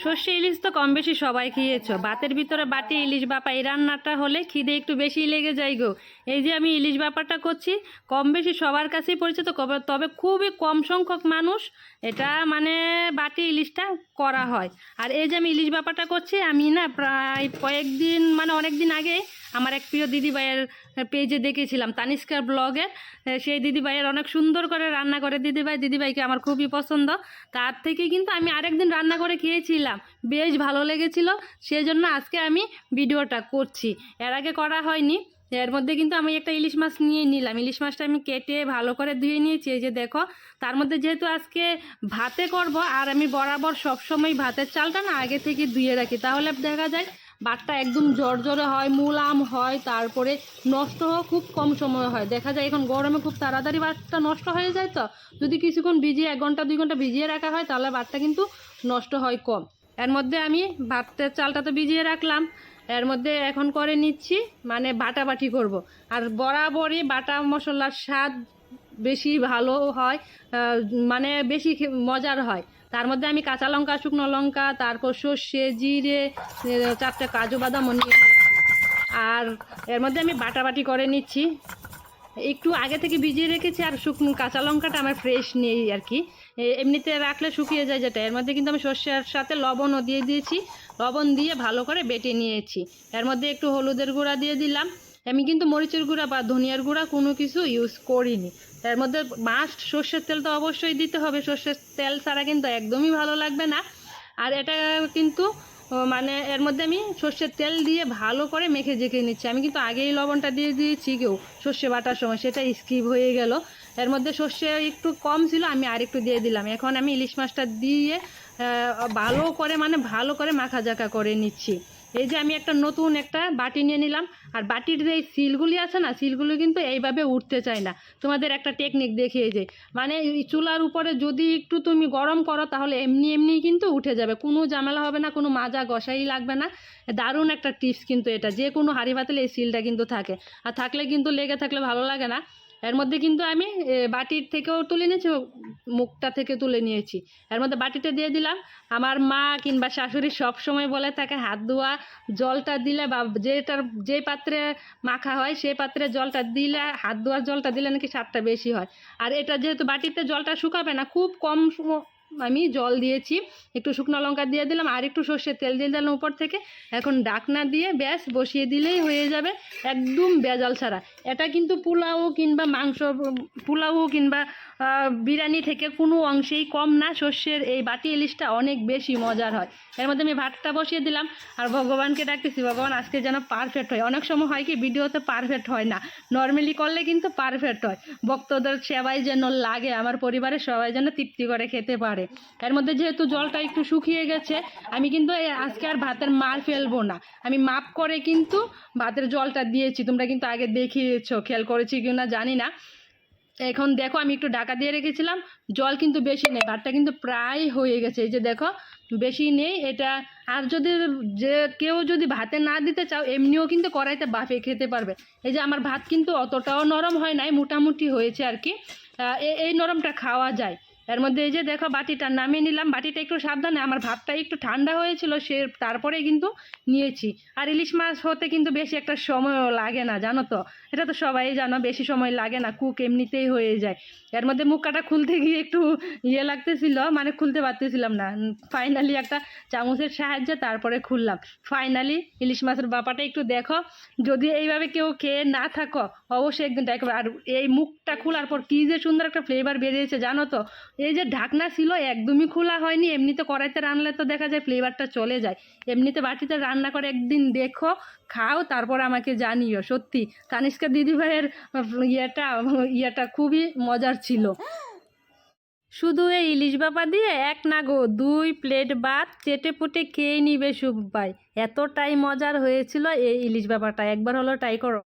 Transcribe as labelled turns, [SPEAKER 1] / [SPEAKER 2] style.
[SPEAKER 1] সর্ষে ইলিশ তো কম বেশি সবাই খেয়েছ। ভাতের ভিতরে বাটি, ইলিশ বাপা এই রান্নাটা হলে খিদে একটু বেশি লেগে যায় গো। এই যে আমি ইলিশ বাপাটা করছি, কম বেশি সবার কাছেই পরিচিত তবে খুবই কম সংখ্যক মানুষ এটা মানে বাটি, ইলিশটা করা হয়। আর এই যে আমি ইলিশ বাপাটা করছি, আমি না প্রায় কয়েকদিন মানে অনেক দিন আগে আমার এক প্রিয় দিদি ভাইয়ের পেজে দেখেছিলাম, তানিষ্কার ব্লগে। সেই দিদি ভাইয়ের অনেক সুন্দর করে রান্না করে। দিদি ভাই দিদি ভাইকে আমার খুবই পছন্দ। তার থেকে কিন্তু আমি আরেকদিন রান্না করে খেয়েছিলাম। বেশ ভালো লেগেছিল সেই জন্য আজকে আমি ভিডিওটা করছি। এর আগে করা হয়নি, এর মধ্যে কিন্তু আমি একটা ইলিশ মাছ নিয়ে নিলাম। ইলিশ মাছটা আমি কেটে ভালো করে ধুয়ে নিয়েছি। এই যে দেখো, তার মধ্যে যেহেতু আজকে ভাতে করব, আর আমি বরাবর সবসময় ভাতের চালটা না আগে থেকে ধুয়ে রাখি, তাহলে দেখা যায় ভাতটা একদম জর্জরে হয়, মুলাম হয়, তারপরে নষ্ট হওয়া খুব কম সময় হয়। দেখা যায় এখন গরমে খুব তাড়াতাড়ি ভাতটা নষ্ট হয়ে যায় তো। যদি কিছুক্ষণ ভিজিয়ে, এক ঘণ্টা, দুই ঘণ্টা ভিজিয়ে রাখা হয়, তাহলে ভাতটা কিন্তু নষ্ট হয় কম। এর মধ্যে আমি ভাতের চালটা তো ভিজিয়ে রাখলাম। এর মধ্যে এখন করে নিচ্ছি মানে বাটাবাটি করব। আর বরাবরই বাটা মশলার স্বাদ বেশি ভালো হয় মানে বেশি মজার হয়। তার মধ্যে আমি কাঁচা লঙ্কা, শুকনো লঙ্কা, তারপর সর্ষে, জিরে চারটে কাজু বাদাম আর এর মধ্যে আমি বাটাবাটি করে নিচ্ছি। একটু আগে থেকে ভিজিয়ে রেখেছি আর শুকনো কাঁচা লঙ্কাটা আমার ফ্রেশ নেই আর কি। এমনিতে রাখলে শুকিয়ে যায় যেটা। এর মধ্যে কিন্তু আমি সর্ষের সাথে লবণও দিয়ে দিয়েছি। লবণ দিয়ে ভালো করে বেটে নিয়েছি। এর মধ্যে একটু হলুদের গুঁড়া দিয়ে দিলাম। আমি কিন্তু মরিচের গুঁড়া বা ধনিয়ার গুঁড়া কোনো কিছু ইউজ করিনি। এর মধ্যে মাস্ট সর্ষের তেল তো অবশ্যই দিতে হবে। সর্ষের তেল ছাড়া কিন্তু একদমই ভালো লাগবে না। আর এটা কিন্তু মানে এর মধ্যে আমি সর্ষের তেল দিয়ে ভালো করে মেখে জেখে নিচ্ছি। আমি কিন্তু আগেই লবণটা দিয়ে দিয়েছি কেউ, সর্ষে বাটার সময়। সেটা স্কিপ হয়ে গেল। এর মধ্যে সর্ষে একটু কম ছিল, আমি আরেকটু দিয়ে দিলাম। এখন আমি ইলিশ মাছটা দিয়ে ভালো করে মানে ভালো করে মাখা জাকা করে নিচ্ছি। এই যে আমি একটা নতুন একটা বাটি নিয়ে নিলাম, আর বাটির যে এই সিলগুলি আছে না, সিলগুলি কিন্তু এইভাবে উঠতে চায় না। তোমাদের একটা টেকনিক দেখিয়ে যে মানে চুলার উপরে যদি একটু তুমি গরম করো, তাহলে এমনি এমনি কিন্তু উঠে যাবে। কোনো ঝামেলা হবে না, কোনো মাজা গসাই লাগবে না। দারুণ একটা টিপস কিন্তু এটা। যে কোনো হাঁড়ি পাতলে এই সিলটা কিন্তু থাকে। আর থাকলে কিন্তু লেগে থাকলে ভালো লাগে না। এর মধ্যে কিন্তু আমি বাটির থেকেও তুলে নিয়েছি মুখটা থেকে তুলে নিয়েছি। এর মধ্যে বাটিতে দিয়ে দিলাম। আমার মা কিংবা শাশুড়ি সব সময় বলে থাকে, হাত ধোয়া, জলটা দিলে বা যেটার, যে পাত্রে মাখা হয় সেই পাত্রে জলটা দিলে, হাত ধোয়ার জলটা দিলে নাকি স্বাদটা বেশি হয়। আর এটা যেহেতু বাটিতে জলটা শুকাবে না, খুব কম আমি জল দিয়েছি, একটু শুকনো লঙ্কা দিয়ে দিলাম, আর একটু সর্ষের তেল দিয়ে দিলাম উপর থেকে। এখন ডাকনা দিয়ে ব্যাস বসিয়ে দিলেই হয়ে যাবে একদম বেজাল ছাড়া। এটা কিন্তু পোলাও কিংবা মাংস, পোলাও কিংবা বিরিয়ানি থেকে কোনো অংশেই কম না, সর্ষের এই বাটি ইলিশটা অনেক বেশি মজার হয়। এর মধ্যে আমি ভাতটা বসিয়ে দিলাম আর ভগবানকে ডাকতেছি, ভগবান, আজকে যেন পারফেক্ট হয়। অনেক সময় হয় কি, ভিডিওতে পারফেক্ট হয় না। নর্মালি করলে কিন্তু পারফেক্ট হয়। ভক্তদের সেবাই যেন লাগে, আমার পরিবারের সবাই যেন তৃপ্তি করে খেতে পারে। এর মধ্যে যেহেতু জলটা একটু শুকিয়ে গেছে, আমি কিন্তু আজকে আর ভাতের মার ফেলব না। আমি মাপ করে কিন্তু ভাতের জলটা দিয়েছি। তোমরা কিন্তু আগে দেখিয়েছো, খেয়াল করেছি কি না জানি না। এখন দেখো আমি একটু ঢাকা দিয়ে রেখেছিলাম, জল কিন্তু বেশি নেই, ভাতটা কিন্তু প্রায় হয়ে গেছে। এই যে দেখো, বেশি নেই, এটা আর যদি যে কেউ যদি ভাতে না দিতে চাও, এমনিও কিন্তু কড়াইতে বাফে খেতে পারবে। এই যে আমার ভাত কিন্তু অতটাও নরম হয় নাই, মোটামুটি হয়েছে আর কি। এই নরমটা খাওয়া যায়। এর মধ্যে এই যে দেখো বাটিটা, নামিয়ে নিলাম। বাটিটা একটু সাবধানে, আমার ভাতটা একটু ঠান্ডা হয়েছিল, সে তারপরে কিন্তু নিয়েছি। আর ইলিশ মাছ হতে কিন্তু বেশি একটা সময়ও লাগে না, জানো তো? এটা তো সবাই জানো, বেশি সময় লাগে না, কুক এমনিতেই হয়ে যায়। এর মধ্যে মুখটা খুলতে গিয়ে একটু ইয়ে লাগতেছিল মানে খুলতে পারতেছিলাম না। ফাইনালি একটা চামচের সাহায্যে তারপরে খুললাম। ফাইনালি ইলিশ মাছের ব্যাপারটা একটু দেখো। যদি এইভাবে কেউ খেয়ে না থাকো, অবশ্যই একদিন ট্রাই করবে আর এই মুখটা খোলার পর কী যে সুন্দর একটা ফ্লেভার বেরিয়েছে, জানো তো? এই যে ঢাকনা ছিল, একদমই খোলা হয়নি। এমনিতে কড়াইতে রান্নলে তো দেখা যায় ফ্লেভারটা চলে যায়। এমনিতে বাটিতে রান্না করে একদিন দেখো, খাও, তারপর আমাকে জানিও। সত্যি, তানিষ্কা দিদিভাইয়ের ইয়েটা ইয়েটা খুবই মজার ছিল। শুধু এই ইলিশ বাবা দিয়ে এক না গো, দুই প্লেট ভাত চেটে পুটে খেয়ে নিবে সুখ পাই এতটাই মজার হয়েছিল এই ইলিশ বাবাটা। একবার হলো ট্রাই করো।